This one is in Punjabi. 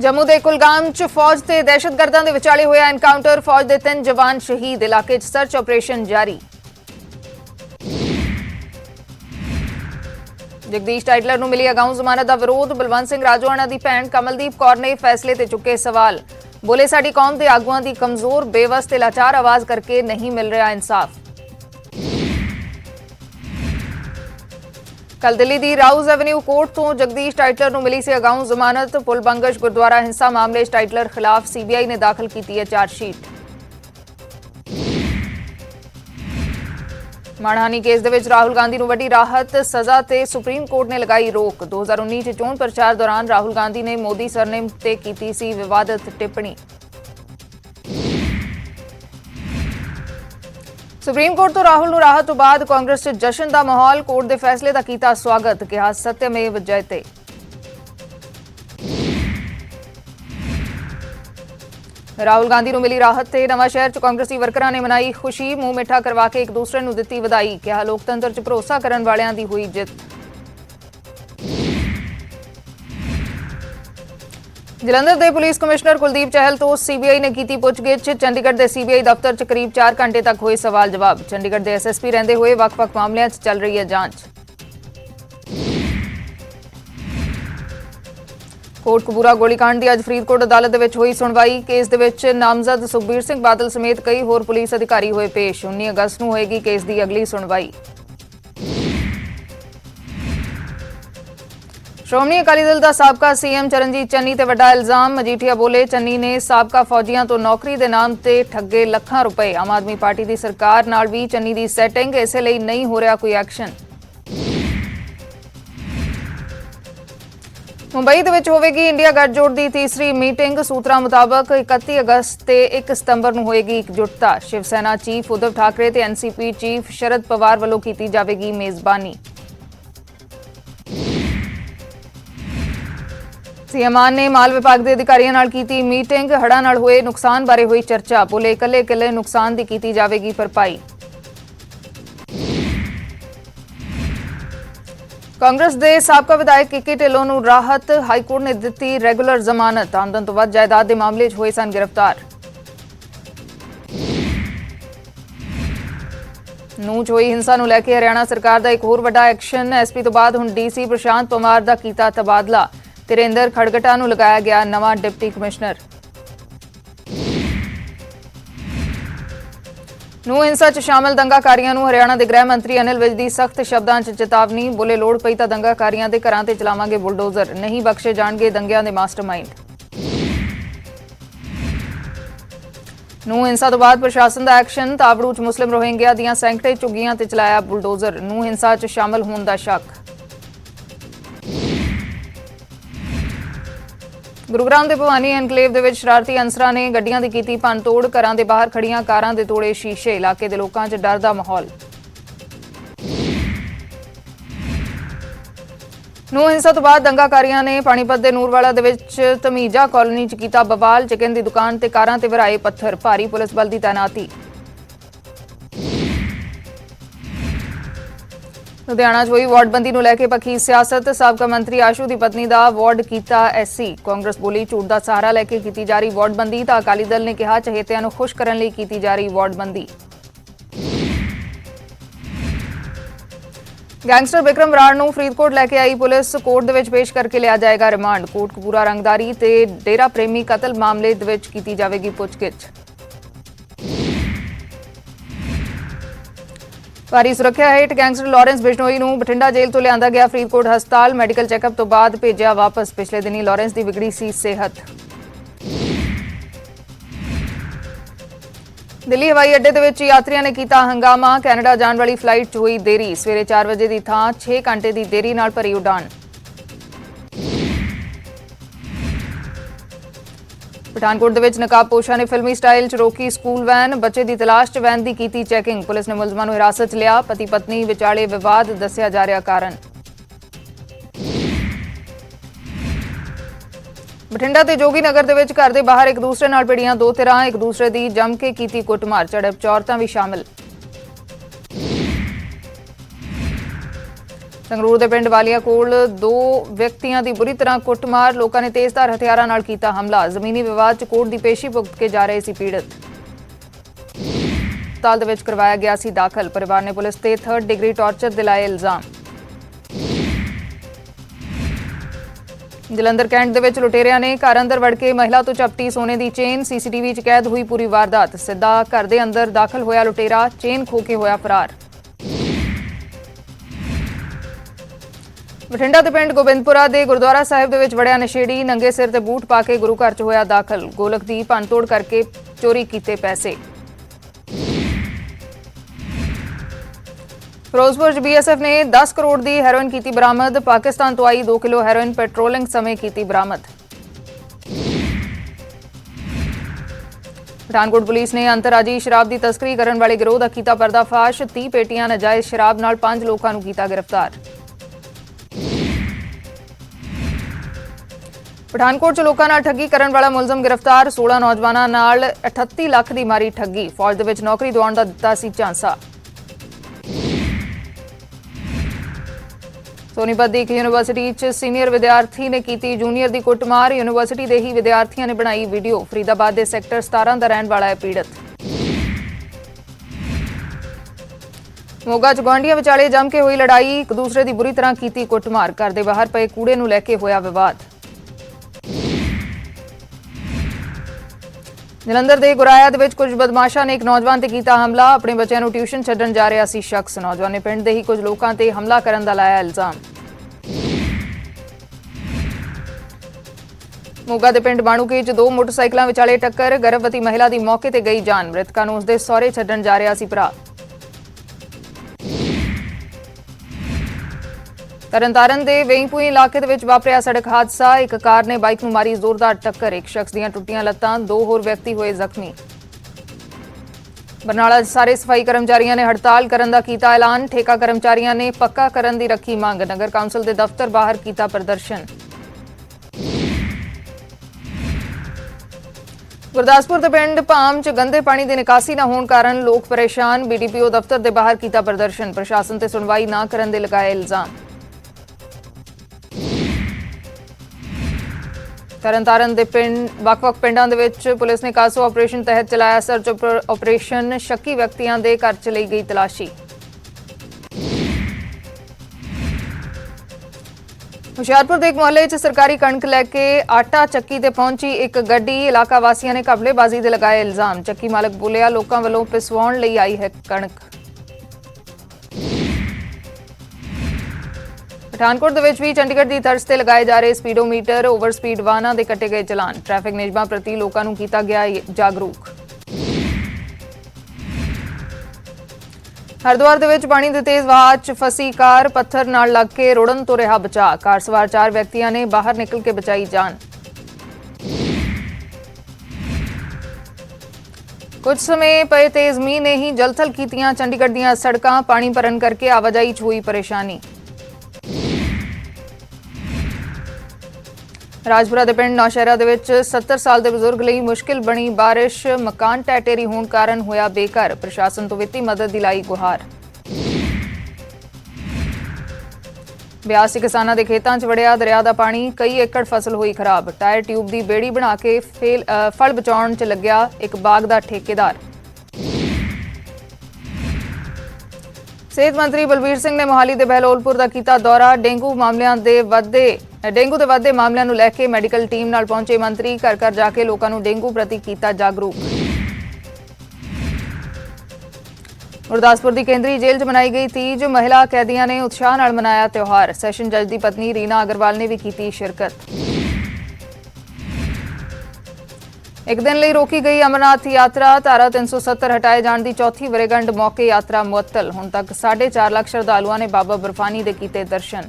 ਜੰਮੂ ਦੇ ਕੁਲਗਾਮ 'ਚ ਫੌਜ ਤੇ ਦਹਿਸ਼ਤਗਰਦਾਂ ਦੇ ਵਿਚਾਲੇ ਹੋਇਆ ਐਨਕਾਊਂਟਰ ਫੌਜ ਦੇ ਤਿੰਨ ਜਵਾਨ ਸ਼ਹੀਦ, ਇਲਾਕੇ 'ਚ ਸਰਚ ਆਪਰੇਸ਼ਨ ਜਾਰੀ। ਜਗਦੀਸ਼ ਟਾਈਟਲਰ ਨੂੰ ਮਿਲੀ ਅਗਾਊਂ ਜ਼ਮਾਨਤ ਦਾ ਵਿਰੋਧ, ਬਲਵੰਤ ਸਿੰਘ ਰਾਜੋਆਣਾ ਦੀ ਭੈਣ ਕਮਲਦੀਪ ਕੌਰ ਨੇ ਫੈਸਲੇ ਤੇ ਚੁੱਕੇ ਸਵਾਲ। ਬੋਲੇ, ਸਾਡੀ ਕੌਮ ਦੇ ਆਗੂਆਂ ਦੀ ਕਮਜ਼ੋਰ, ਬੇਵਸ ਤੇ ਲਾਚਾਰ ਆਵਾਜ਼ ਕਰਕੇ ਨਹੀਂ ਮਿਲ ਰਿਹਾ ਇਨਸਾਫ। ਕੱਲ ਦਿੱਲੀ ਦੀ ਰਾਊਜ਼ ਐਵਨਿਊ ਕੋਰਟ ਤੋਂ ਜਗਦੀਸ਼ ਟਾਈਟਲਰ ਨੂੰ ਮਿਲੀ ਸੀ ਅਗਾਊਂ ਜ਼ਮਾਨਤ। ਪੁਲ ਬੰਗਸ਼ ਗੁਰਦੁਆਰਾ ਹਿੰਸਾ ਮਾਮਲੇ 'ਚ ਟਾਈਟਲਰ ਖਿਲਾਫ ਸੀਬੀਆਈ ਨੇ ਦਾਖਲ ਕੀਤੀ ਹੈ ਚਾਰਜਸ਼ੀਟ ਮਾਣਹਾਨੀ ਕੇਸ ਦੇ ਵਿੱਚ ਰਾਹੁਲ ਗਾਂਧੀ ਨੂੰ ਵੱਡੀ ਰਾਹਤ, ਸਜ਼ਾ ਤੇ ਸੁਪਰੀਮ ਕੋਰਟ ਨੇ ਲਗਾਈ ਰੋਕ। 2019 ਚ ਚੋਣ ਪ੍ਰਚਾਰ ਦੌਰਾਨ ਰਾਹੁਲ ਗਾਂਧੀ ਨੇ ਮੋਦੀ ਸਰਨੇਮ ਤੇ ਕੀਤੀ ਸੀ ਵਿਵਾਦਤ ਟਿੱਪਣੀ। ਸੁਪਰੀਮ ਕੋਰਟ ਤੋਂ ਰਾਹੁਲ ਨੂੰ ਰਾਹਤ ਤੋਂ ਬਾਅਦ ਕਾਂਗਰਸ 'ਚ ਜਸ਼ਨ ਦਾ ਮਾਹੌਲ ਕੋਰਟ ਦੇ ਫੈਸਲੇ ਦਾ ਕੀਤਾ ਸਵਾਗਤ, ਕਿਹਾ ਸਤਿਅਮੇਵ ਜਯਤੇ ਰਾਹੁਲ ਗਾਂਧੀ ਨੂੰ ਮਿਲੀ ਰਾਹਤ ਤੇ ਨਵਾਂ ਸ਼ਹਿਰ 'ਚ ਕਾਂਗਰਸੀ ਵਰਕਰਾਂ ਨੇ ਮਨਾਈ ਖੁਸ਼ੀ, ਮੂੰਹ ਮਿੱਠਾ ਕਰਵਾ ਕੇ ਇੱਕ ਦੂਸਰੇ ਨੂੰ ਦਿੱਤੀ ਵਧਾਈ, ਕਿਹਾ ਲੋਕਤੰਤਰ 'ਚ ਭਰੋਸਾ ਕਰਨ ਵਾਲਿਆਂ ਦੀ ਹੋਈ ਜਿੱਤ। ਜਲੰਧਰ ਦੇ ਪੁਲਿਸ ਕਮਿਸ਼ਨਰ ਕੁਲਦੀਪ ਚਹਿਲ ਤੋਂ ਸੀਬੀਆਈ ਨੇ ਕੀਤੀ ਪੁੱਛਗਿੱਛ। ਚੰਡੀਗੜ੍ਹ ਦੇ ਸੀਬੀਆਈ ਦਫ਼ਤਰ 'ਚ ਕਰੀਬ 4 ਘੰਟੇ ਤੱਕ ਹੋਏ ਸਵਾਲ ਜਵਾਬ। ਚੰਡੀਗੜ੍ਹ ਦੇ ਐਸਐਸਪੀ ਰਹਿੰਦੇ ਹੋਏ ਵੱਖ-ਵੱਖ ਮਾਮਲਿਆਂ 'ਚ ਚੱਲ ਰਹੀ ਹੈ ਜਾਂਚ। ਕੋਟ ਕੋਟਕਪੂਰਾ ਗੋਲੀकांड ਦੀ ਅੱਜ ਫਰੀਦਕੋਟ ਅਦਾਲਤ ਦੇ ਵਿੱਚ ਹੋਈ ਸੁਣਵਾਈ। ਕੇਸ ਦੇ ਵਿੱਚ ਨਾਮਜ਼ਦ ਸੁਖਬੀਰ ਸਿੰਘ ਬਾਦਲ ਸਮੇਤ ਕਈ ਹੋਰ ਪੁਲਿਸ ਅਧਿਕਾਰੀ ਹੋਏ ਪੇਸ਼। 19 ਅਗਸਤ ਨੂੰ ਹੋਏਗੀ ਕੇਸ ਦੀ ਅਗਲੀ ਸੁਣਵਾਈ। ਸ਼੍ਰੋਮਣੀ ਅਕਾਲੀ ਦਲ ਦਾ ਸਾਬਕਾ ਸੀਐਮ ਚਰਨਜੀਤ ਚੰਨੀ ਤੇ ਵੱਡਾ ਇਲਜ਼ਾਮ, ਮਜੀਠੀਆ ਬੋਲੇ, ਚੰਨੀ ਨੇ ਸਾਬਕਾ ਫੌਜੀਆਂ ਤੋਂ ਨੌਕਰੀ ਦੇ ਨਾਮ ਤੇ ਠੱਗੇ ਲੱਖਾਂ ਰੁਪਏ। ਆਮ ਆਦਮੀ ਪਾਰਟੀ ਦੀ ਸਰਕਾਰ ਨਾਲ ਵੀ ਚੰਨੀ ਦੀ ਸੈਟਿੰਗ, ਇਸੇ ਲਈ ਨਹੀਂ ਹੋ ਰਿਹਾ ਕੋਈ ਐਕਸ਼ਨ। ਮੁੰਬਈ ਦੇ ਵਿੱਚ ਹੋਵੇਗੀ ਇੰਡੀਆ ਗੱਠਜੋੜ ਦੀ ਤੀਸਰੀ ਮੀਟਿੰਗ। ਸੂਤਰਾਂ ਮੁਤਾਬਕ 31 ਅਗਸਤ ਤੇ 1 ਸਤੰਬਰ ਨੂੰ ਹੋਏਗੀ ਇਕਜੁੱਟਤਾ। ਸ਼ਿਵ ਸੈਨਾ ਚੀਫ ਉਧਵ ਠਾਕਰੇ ਤੇ ਐਨਸੀਪੀ ਚੀਫ ਸ਼ਰਦ ਪਵਾਰ ਵੱਲੋਂ ਕੀਤੀ ਜਾਵੇਗੀ ਮੇਜ਼ਬਾਨੀ। ਸੀਐਮ ਮਾਨ ਨੇ ਮਾਲ ਵਿਭਾਗ ਦੇ ਅਧਿਕਾਰੀਆਂ ਨਾਲ ਕੀਤੀ ਮੀਟਿੰਗ। ਹੜ੍ਹਾਂ ਨਾਲ ਹੋਏ ਨੁਕਸਾਨ ਬਾਰੇ ਹੋਈ ਚਰਚਾ। ਬੋਲੇ ਇਕੱਲੇ ਇਕੱਲੇ ਨੁਕਸਾਨ ਦੀ ਕੀਤੀ ਜਾਵੇਗੀ ਭਰਪਾਈ। ਕਾਂਗਰਸ ਦੇ ਸਾਬਕਾ ਵਿਧਾਇਕ ਕਿੱਕੀ ਢਿੱਲੋਂ ਨੂੰ ਰਾਹਤ ਹਾਈ ਕੋਰਟ ਨੇ ਦਿੱਤੀ ਰੈਗੂਲਰ ਜ਼ਮਾਨਤ। ਆਮਦਨ ਤੋਂ ਵੱਧ ਜਾਇਦਾਦ ਦੇ ਮਾਮਲੇ 'ਚ ਹੋਏ ਸਨ ਗ੍ਰਿਫਤਾਰ। ਨੂੰ 'ਚ ਹੋਈ ਹਿੰਸਾ ਨੂੰ ਲੈ ਕੇ ਹਰਿਆਣਾ ਸਰਕਾਰ ਦਾ ਇੱਕ ਹੋਰ ਵੱਡਾ ਐਕਸ਼ਨ। ਐਸਪੀ ਤੋਂ ਬਾਅਦ ਹੁਣ ਡੀਸੀ ਪ੍ਰਸ਼ਾਂਤ ਪਵਾਰ ਦਾ ਕੀਤਾ ਤਬਾਦਲਾ। ਤੇਰਿੰਦਰ ਖੜਗਟਾ ਨੂੰ ਲਗਾਇਆ ਗਿਆ ਨਵਾਂ ਡਿਪਟੀ ਕਮਿਸ਼ਨਰ। ਨੂੰ ਹਿੰਸਾ 'ਚ ਸ਼ਾਮਲ ਦੰਗਾਕਾਰੀਆਂ ਨੂੰ ਹਰਿਆਣਾ ਦੇ ਗ੍ਰਹਿ ਮੰਤਰੀ ਅਨਿਲ ਵਿਜ ਦੀ ਸਖਤ ਸ਼ਬਦਾਂ 'ਚ ਚੇਤਾਵਨੀ, ਬੋਲੇ ਲੋੜ ਪਈ ਤਾਂ ਦੰਗਾਕਾਰੀਆਂ ਦੇ ਘਰਾਂ ਤੇ ਚਲਾਵਾਂਗੇ ਬੁਲਡੋਜ਼ਰ, ਨਹੀਂ ਬਖਸ਼ੇ ਜਾਣਗੇ ਦੰਗਿਆਂ ਦੇ ਮਾਸਟਰਮਾਈਂਡ। ਨੂੰ ਹਿੰਸਾ ਤੋਂ ਬਾਅਦ ਪ੍ਰਸ਼ਾਸਨ ਦਾ ਐਕਸ਼ਨ ਤਾਬੜੂ 'ਚ ਮੁਸਲਿਮ ਰੋਹਿੰਗਿਆ ਦੀਆਂ ਸੈਂਕੜੇ ਝੁੱਗੀਆਂ ਤੇ ਚਲਾਇਆ ਬੁਲਡੋਜ਼ਰ, ਨੂੰ ਹਿੰਸਾ 'ਚ ਸ਼ਾਮਲ ਹੋਣ ਦਾ ਸ਼ੱਕ। ਗੁਰੂਗ੍ਰਾਮ ਦੇ ਭਵਾਨੀ ਐਨਕਲੇਵ ਦੇ ਵਿੱਚ ਸ਼ਰਾਰਤੀ ਅਨਸਰਾਂ ਨੇ ਗੱਡੀਆਂ ਦੀ ਕੀਤੀ ਭੰਨਤੋੜ, ਘਰਾਂ ਦੇ ਬਾਹਰ ਖੜੀਆਂ ਕਾਰਾਂ ਦੇ ਤੋੜੇ ਸ਼ੀਸ਼ੇ, ਇਲਾਕੇ ਦੇ ਲੋਕਾਂ 'ਚ ਡਰ ਦਾ ਮਾਹੌਲ। ਨੂੰ ਹਿੰਸਾ ਤੋਂ ਬਾਅਦ ਦੰਗਾਕਾਰੀਆਂ ਨੇ ਪਾਣੀਪਤ ਦੇ ਨੂਰਵਾਲਾ ਦੇ ਵਿੱਚ ਤਮੀਜਾ ਕਾਲੋਨੀ 'ਚ ਕੀਤਾ ਬਵਾਲ, ਚਿਕਨ ਦੀ ਦੁਕਾਨ ਤੇ ਕਾਰਾਂ ਤੇ ਵਰਾਏ ਪੱਥਰ, ਭਾਰੀ ਪੁਲਿਸ ਬਲ ਦੀ ਤਾਇਨਾਤੀ। ਲੁਧਿਆਣਾ 'ਚ ਹੋਈ ਵਾਰਡਬੰਦੀ ਨੂੰ ਲੈ ਕੇ ਪੱਖੀ ਸਿਆਸਤ, ਸਾਬਕਾ ਮੰਤਰੀ ਆਸ਼ੂ ਦੀ ਪਤਨੀ ਦਾ ਵਾਰਡ ਕੀਤਾ ਐਸਸੀ। ਕਾਂਗਰਸ ਬੋਲੀ ਝੂਠ ਦਾ ਸਹਾਰਾ ਲੈ ਕੇ ਕੀਤੀ ਜਾ ਰਹੀ ਵਾਰਡਬੰਦੀ ਤਾਂ ਅਕਾਲੀ ਦਲ ਨੇ ਕਿਹਾ ਚਹੇਤਿਆਂ ਨੂੰ ਖੁਸ਼ ਕਰਨ ਲਈ ਕੀਤੀ ਜਾ ਰਹੀ ਵਾਰਡਬੰਦੀ। ਗੈਂਗਸਟਰ ਵਿਕਰਮ ਬਰਾੜ ਨੂੰ ਫਰੀਦਕੋਟ ਲੈ ਕੇ ਆਈ ਪੁਲਿਸ, ਕੋਰਟ ਦੇ ਵਿੱਚ ਪੇਸ਼ ਕਰਕੇ ਲਿਆ ਜਾਏਗਾ ਰਿਮਾਂਡ। ਕੋਟਕਪੂਰਾ ਰੰਗਦਾਰੀ ਤੇ ਡੇਰਾ ਪ੍ਰੇਮੀ ਕਤਲ ਮਾਮਲੇ ਦੇ ਵਿੱਚ ਕੀਤੀ ਜਾਵੇਗੀ ਪੁੱਛਗਿੱਛ। ਭਾਰੀ ਸੁਰੱਖਿਆ ਹੇਠ ਗੈਂਗਸਟਰ ਲਾਰੈਂਸ ਬਿਸ਼ਨੋਈ ਨੂੰ ਬਠਿੰਡਾ ਜੇਲ੍ਹ ਤੋਂ ਲਿਆਂਦਾ ਗਿਆ ਫਰੀਦਕੋਟ ਹਸਪਤਾਲ। ਮੈਡੀਕਲ ਚੈੱਕਅਪ ਤੋਂ ਬਾਅਦ ਭੇਜਿਆ ਵਾਪਸ। ਪਿਛਲੇ ਦਿਨੀ ਲਾਰੈਂਸ ਦੀ ਵਿਗੜੀ ਸੀ ਸਿਹਤ। ਦਿੱਲੀ ਹਵਾਈ ਅੱਡੇ ਦੇ ਵਿੱਚ ਯਾਤਰੀਆਂ ਨੇ ਕੀਤਾ ਹੰਗਾਮਾ। ਕੈਨੇਡਾ ਜਾਣ ਵਾਲੀ ਫਲਾਈਟ 'ਚ ਹੋਈ ਦੇਰੀ। ਸਵੇਰੇ 4 ਵਜੇ ਦੀ ਥਾਂ 6 ਘੰਟੇ ਦੀ ਦੇਰੀ ਨਾਲ ਭਰੀ ਉਡਾਨ ਪਠਾਨਕੋਟ ਦੇ ਵਿੱਚ ਨਕਾਬਪੋਸ਼ਾਂ ਨੇ ਫਿਲਮੀ ਸਟਾਈਲ 'ਚ ਰੋਕੀ ਸਕੂਲ ਵੈਨ। ਬੱਚੇ ਦੀ ਤਲਾਸ਼ 'ਚ ਵੈਨ ਦੀ ਕੀਤੀ ਚੈਕਿੰਗ। ਪੁਲਿਸ ਨੇ ਮੁਲਜ਼ਮਾਂ ਨੂੰ ਹਿਰਾਸਤ 'ਚ ਲਿਆ। ਪਤੀ ਪਤਨੀ ਵਿਚਾਲੇ ਵਿਵਾਦ ਦੱਸਿਆ ਜਾ ਰਿਹਾ ਕਾਰਨ। ਬਠਿੰਡਾ ਤੇ ਜੋਗੀ ਨਗਰ ਦੇ ਵਿੱਚ ਘਰ ਦੇ ਬਾਹਰ ਇੱਕ ਦੂਸਰੇ ਨਾਲ ਭਿੜੀਆਂ ਦੋ ਧਿਰਾਂ, ਇੱਕ ਦੂਸਰੇ ਦੀ ਜੰਮ ਕੇ ਕੀਤੀ ਕੁੱਟਮਾਰ। ਝੜਪ ਚੌਰਤਾਂ ਵੀ ਸ਼ਾਮਲ। ਸੰਗਰੂਰ ਦੇ ਪਿੰਡ ਵਾਲੀਆ ਕੋਲ ਦੋ ਵਿਅਕਤੀਆਂ ਦੀ ਬੁਰੀ ਤਰ੍ਹਾਂ ਕੁੱਟਮਾਰ, ਲੋਕਾਂ ਨੇ ਤੇਜ਼ਧਾਰ ਹਥਿਆਰਾਂ ਨਾਲ ਕੀਤਾ ਹਮਲਾ। ਜ਼ਮੀਨੀ ਵਿਵਾਦ 'ਚ ਕੋਰਟ ਦੀ ਪੇਸ਼ੀ ਭੁਗਤ ਕੇ ਜਾ ਰਹੇ ਸੀ ਪੀੜਤ। ਹਸਪਤਾਲ ਦੇ ਵਿੱਚ ਕਰਵਾਇਆ ਗਿਆ ਸੀ ਦਾਖਲ। ਪਰਿਵਾਰ ਨੇ ਪੁਲਿਸ ਤੇ 3rd ਡਿਗਰੀ ਟਾਰਚਰ ਦੇ ਲਾਏ ਇਲਜ਼ਾਮ। ਜਲੰਧਰ ਕੈਂਟ ਦੇ ਵਿੱਚ ਲੁਟੇਰਿਆਂ ਨੇ ਘਰ ਅੰਦਰ ਵੜ ਕੇ ਮਹਿਲਾ ਤੋਂ ਚਪਟੀ ਸੋਨੇ ਦੀ ਚੇਨ, ਸੀਸੀਟੀਵੀ 'ਚ ਕੈਦ ਹੋਈ ਪੂਰੀ ਵਾਰਦਾਤ। ਸਿੱਧਾ ਘਰ ਦੇ ਅੰਦਰ ਦਾਖਲ ਹੋਇਆ ਲੁਟੇਰਾ, ਚੇਨ ਖੋ ਕੇ ਹੋਇਆ ਫਰਾਰ। ਬਠਿੰਡਾ ਦੇ ਪਿੰਡ ਗੋਬਿੰਦਪੁਰਾ ਦੇ ਗੁਰਦੁਆਰਾ ਸਾਹਿਬ ਦੇ ਵਿੱਚ ਵੜਿਆ ਨਸ਼ੇੜੀ, ਨੰਗੇ ਸਿਰ ਤੇ ਬੂਟ ਪਾ ਕੇ ਗੁਰੂ ਘਰ 'ਚ ਹੋਇਆ ਦਾਖਲ। ਗੋਲਕ ਦੀ ਭੰਨਤੋੜ ਕਰਕੇ ਚੋਰੀ ਕੀਤੇ ਪੈਸੇ। ਫਿਰੋਜ਼ਪੁਰ 'ਚ ਬੀਐਸਐਫ ਨੇ 10 ਕਰੋੜ ਦੀ ਹੈਰੋਇਨ ਕੀਤੀ ਬਰਾਮਦ, ਪਾਕਿਸਤਾਨ ਤੋਂ ਆਈ 2 ਕਿਲੋ ਹੈਰੋਇਨ ਪੈਟਰੋਲਿੰਗ ਸਮੇਂ ਕੀਤੀ ਬਰਾਮਦ। ਪਠਾਨਕੋਟ ਪੁਲਿਸ ਨੇ ਅੰਤਰਰਾਜੀ ਸ਼ਰਾਬ ਦੀ ਤਸਕਰੀ ਕਰਨ ਵਾਲੇ ਗਿਰੋਹ ਦਾ ਕੀਤਾ ਪਰਦਾਫਾਸ਼ 30 ਪੇਟੀਆਂ ਨਜਾਇਜ਼ ਸ਼ਰਾਬ ਨਾਲ 5 ਲੋਕਾਂ ਨੂੰ ਕੀਤਾ ਗ੍ਰਿਫਤਾਰ। ਪਠਾਨਕੋਟ 'ਚ ਲੋਕਾਂ ਨਾਲ ਠੱਗੀ ਕਰਨ ਵਾਲਾ ਮੁਲਜ਼ਮ ਗ੍ਰਿਫਤਾਰ 16 ਨੌਜਵਾਨਾਂ ਨਾਲ 38 ਲੱਖ ਦੀ ਮਾਰੀ ਠੱਗੀ, ਫੌਜ ਦੇ ਵਿੱਚ ਨੌਕਰੀ ਦਿਵਾਉਣ ਦਾ ਦਿੱਤਾ ਸੀ ਝਾਂਸਾ। ਸੋਨੀਪਤ ਦੀ ਇੱਕ ਯੂਨੀਵਰਸਿਟੀ 'ਚ ਸੀਨੀਅਰ ਵਿਦਿਆਰਥੀ ਨੇ ਕੀਤੀ ਜੂਨੀਅਰ ਦੀ ਕੁੱਟਮਾਰ, ਯੂਨੀਵਰਸਿਟੀ ਦੇ ਹੀ ਵਿਦਿਆਰਥੀਆਂ ਨੇ ਬਣਾਈ ਵੀਡੀਓ, ਫਰੀਦਾਬਾਦ ਦੇ ਸੈਕਟਰ 17 ਦਾ ਰਹਿਣ ਵਾਲਾ ਹੈ ਪੀੜਤ। ਮੋਗਾ 'ਚ ਗੁਆਂਢੀਆਂ ਵਿਚਾਲੇ ਜੰਮ ਕੇ ਹੋਈ ਲੜਾਈ, ਇੱਕ ਦੂਸਰੇ ਦੀ ਬੁਰੀ ਤਰ੍ਹਾਂ ਕੀਤੀ ਕੁੱਟਮਾਰ, ਘਰ ਦੇ ਬਾਹਰ ਪਏ ਕੂੜੇ ਨੂੰ ਲੈ ਕੇ ਹੋਇਆ ਵਿਵਾਦ। ਜਲੰਧਰ ਦੇ ਗੁਰਾਇਆ ਦੇ ਵਿੱਚ ਕੁਝ ਬਦਮਾਸ਼ਾਂ ਨੇ ਇੱਕ ਨੌਜਵਾਨ ਤੇ ਕੀਤਾ ਹਮਲਾ। ਆਪਣੇ ਬੱਚਿਆਂ ਨੂੰ ਟਿਊਸ਼ਨ ਛੱਡਣ ਜਾ ਰਿਹਾ ਸੀ ਸ਼ਖਸ। ਨੌਜਵਾਨ ਨੇ ਪਿੰਡ ਦੇ ਹੀ ਕੁਝ ਲੋਕਾਂ ਤੇ ਹਮਲਾ ਕਰਨ ਦਾ ਲਾਇਆ ਇਲਜ਼ਾਮ। ਮੋਗਾ ਦੇ ਪਿੰਡ ਬਾਣੂਕੇ 'ਚ ਦੋ ਮੋਟਰਸਾਈਕਲਾਂ ਵਿਚਾਲੇ ਟੱਕਰ, ਗਰਭਵਤੀ ਮਹਿਲਾ ਦੀ ਮੌਕੇ ਤੇ ਗਈ ਜਾਨ। ਮ੍ਰਿਤਕਾਂ ਨੂੰ ਉਸਦੇ ਸਹੁਰੇ ਛੱਡਣ ਜਾ ਰਿਹਾ ਸੀ ਭਰਾ। ਤਰਨਤਾਰਨ ਦੇ ਵੇਈਪੂਈ ਇਲਾਕੇ ਦੇ ਵਿੱਚ ਵਾਪਰਿਆ ਸੜਕ ਹਾਦਸਾ। ਇੱਕ ਕਾਰ ਨੇ ਬਾਈਕ ਨੂੰ ਮਾਰੀ ਜ਼ੋਰਦਾਰ ਟੱਕਰ। ਇੱਕ ਸ਼ਖਸ ਦੀਆਂ ਟੁੱਟੀਆਂ ਲੱਤਾਂ, ਦੋ ਹੋਰ ਵਿਅਕਤੀ ਹੋਏ ਜ਼ਖਮੀ। ਬਰਨਾਲਾ ਸਾਰੇ ਸਫ਼ਾਈ ਕਰਮਚਾਰੀਆਂ ਨੇ ਹੜਤਾਲ ਕਰਨ ਦਾ ਕੀਤਾ ਐਲਾਨ। ਠੇਕਾ ਕਰਮਚਾਰੀਆਂ ਨੇ ਪੱਕਾ ਕਰਨ ਦੀ ਰੱਖੀ ਮੰਗ। ਨਗਰ ਕੌਂਸਲ ਦੇ ਦਫ਼ਤਰ ਬਾਹਰ ਕੀਤਾ ਪ੍ਰਦਰਸ਼ਨ। ਗੁਰਦਾਸਪੁਰ ਦੇ ਪਿੰਡ ਭਾਮ 'ਚ ਗੰਦੇ ਪਾਣੀ ਦੀ ਨਿਕਾਸੀ ਨਾ ਹੋਣ ਕਾਰਨ ਲੋਕ ਪਰੇਸ਼ਾਨ। ਬੀਡੀਪੀਓ ਦਫ਼ਤਰ ਦੇ ਬਾਹਰ ਕੀਤਾ ਪ੍ਰਦਰਸ਼ਨ। ਪ੍ਰਸ਼ਾਸਨ ਤੇ ਸੁਣਵਾਈ ਨਾ ਕਰਨ ਦੇ ਲਗਾਏ ਇਲਜ਼ਾਮ। ਤਰਨਤਾਰਨ ਦੇ ਪਿੰਡ, ਵੱਖ-ਵੱਖ ਪਿੰਡਾਂ ਦੇ ਵਿੱਚ ਪੁਲਿਸ ਨੇ ਕਾਸੋ ਆਪਰੇਸ਼ਨ ਤਹਿਤ ਚਲਾਇਆ ਸਰਚ ਆਪਰੇਸ਼ਨ, ਸ਼ੱਕੀ ਵਿਅਕਤੀਆਂ ਦੇ ਘਰ 'ਚ ਲਈ ਗਈ ਤਲਾਸ਼ੀ। ਹੁਸ਼ਿਆਰਪੁਰ ਦੇ ਇੱਕ ਮੁਹੱਲੇ 'ਚ ਸਰਕਾਰੀ ਕਣਕ ਲੈ ਕੇ ਆਟਾ ਚੱਕੀ ਤੇ ਪਹੁੰਚੀ ਇੱਕ ਗੱਡੀ, ਇਲਾਕਾ ਵਾਸੀਆਂ ਨੇ ਕਬਲੇਬਾਜ਼ੀ ਦੇ ਲਗਾਏ ਇਲਜ਼ਾਮ। ਚੱਕੀ ਮਾਲਕ ਬੋਲਿਆ, ਲੋਕਾਂ ਵੱਲੋਂ ਪਿਸਵਾਉਣ ਲਈ ਆਈ ਹੈ ਕਣਕ। ਪਠਾਨਕੋਟ ਦੇ ਵਿੱਚ ਵੀ ਚੰਡੀਗੜ੍ਹ ਦੀ ਤਰਜ਼ ਤੇ ਲਗਾਏ ਜਾ ਰਹੇ ਸਪੀਡੋਮੀਟਰ ਓਵਰ ਸਪੀਡ ਵਾਹਨਾਂ ਦੇ ਕੱਟੇ ਗਏ ਚਲਾਨ। ਟ੍ਰੈਫਿਕ ਨਿਯਮਾਂ ਪ੍ਰਤੀ ਲੋਕਾਂ ਨੂੰ ਕੀਤਾ ਗਿਆ ਜਾਗਰੂਕ। ਹਰਿਦੁਆਰ ਦੇ ਵਿੱਚ ਪਾਣੀ ਦੇ ਤੇਜ਼ ਵਹਾਅ 'ਚ ਫਸੀ ਕਾਰ ਪੱਥਰ ਨਾਲ ਲੱਗ ਕੇ ਰੋੜਨ ਤੋਂ ਰਿਹਾ ਬਚਾ ਕਾਰ ਸਵਾਰ ਚਾਰ ਵਿਅਕਤੀਆਂ ਨੇ ਬਾਹਰ ਨਿਕਲ ਕੇ ਬਚਾਈ ਜਾਨ। ਕੁਝ ਸਮੇਂ ਪਏ ਤੇਜ਼ ਮੀਂਹ ਨੇ ਹੀ ਜਲਥਲ ਕੀਤੀਆਂ ਚੰਡੀਗੜ੍ਹ ਦੀਆਂ ਸੜਕਾਂ। ਪਾਣੀ ਭਰਨ ਕਰਕੇ ਆਵਾਜਾਈ 'ਚ ਹੋਈ ਪਰੇਸ਼ਾਨੀ। ਰਾਜਪੁਰਾ ਦੇ ਪਿੰਡ ਨੌਸ਼ਹਿਰਾ ਦੇ ਵਿੱਚ 70 ਸਾਲ ਦੇ ਬਜ਼ੁਰਗ ਲਈ ਮੁਸ਼ਕਿਲ ਬਣੀ ਬਾਰਿਸ਼, ਮਕਾਨ ਟੈਟੇਰੀ ਹੋਣ ਕਾਰਨ ਹੋਇਆ ਬੇਘਰ, ਪ੍ਰਸ਼ਾਸਨ ਤੋਂ ਵਿੱਤੀ ਮਦਦ ਦੀ ਲਾਈ ਗੁਹਾਰ। ਬਿਆਸੀ ਕਿਸਾਨਾਂ ਦੇ ਖੇਤਾਂ 'ਚ ਵੜਿਆ ਦਰਿਆ ਦਾ ਪਾਣੀ, ਕਈ ਏਕੜ ਫਸਲ ਹੋਈ ਖਰਾਬ। ਟਾਇਰ ਟਿਊਬ ਦੀ ਬੇੜੀ ਬਣਾ ਕੇ ਫੇਲ- ਫਲ ਬਚਾਉਣ 'ਚ ਲੱਗਿਆ ਇੱਕ ਬਾਗ ਦਾ ਠੇਕੇਦਾਰ। ਸਿਹਤ ਮੰਤਰੀ ਬਲਬੀਰ ਸਿੰਘ ਨੇ ਮੋਹਾਲੀ ਦੇ ਬਹਿਲੋਲਪੁਰ ਦਾ ਕੀਤਾ ਦੌਰਾ। ਡੇਂਗੂ ਮਾਮਲਿਆਂ ਦੇ ਵੱਧਦੇ ਡੇਂਗੂ ਦੇ ਵੱਧਦੇ ਮਾਮਲਿਆਂ ਨੂੰ ਲੈ ਕੇ ਮੈਡੀਕਲ ਟੀਮ ਨਾਲ ਪਹੁੰਚੇ ਮੰਤਰੀ। ਘਰ ਘਰ ਜਾ ਕੇ ਲੋਕਾਂ ਨੂੰ ਡੇਂਗੂ ਪ੍ਰਤੀ ਕੀਤਾ ਜਾਗਰੂਕ। ਗੁਰਦਾਸਪੁਰ ਦੀ ਕੇਂਦਰੀ ਜੇਲ੍ਹ 'ਚ ਮਨਾਈ ਗਈ ਤੀਜ। ਮਹਿਲਾ ਕੈਦੀਆਂ ਨੇ ਉਤਸ਼ਾਹ ਨਾਲ ਮਨਾਇਆ ਤਿਉਹਾਰ। ਸੈਸ਼ਨ ਜੱਜ ਦੀ ਪਤਨੀ ਰੀਨਾ ਅਗਰਵਾਲ ਨੇ ਵੀ ਕੀਤੀ ਸ਼ਿਰਕਤ। ਇੱਕ ਦਿਨ ਲਈ ਰੋਕੀ ਗਈ ਅਮਰਨਾਥ ਯਾਤਰਾ, ਧਾਰਾ 370 ਹਟਾਏ ਜਾਣ ਦੀ ਚੌਥੀ ਵਰੇਗੰਢ ਮੌਕੇ ਯਾਤਰਾ ਮੁਅੱਤਲ। ਹੁਣ ਤੱਕ 4.5 ਲੱਖ ਸ਼ਰਧਾਲੂਆਂ ਨੇ ਬਾਬਾ ਬਰਫਾਨੀ ਦੇ ਕੀਤੇ ਦਰਸ਼ਨ।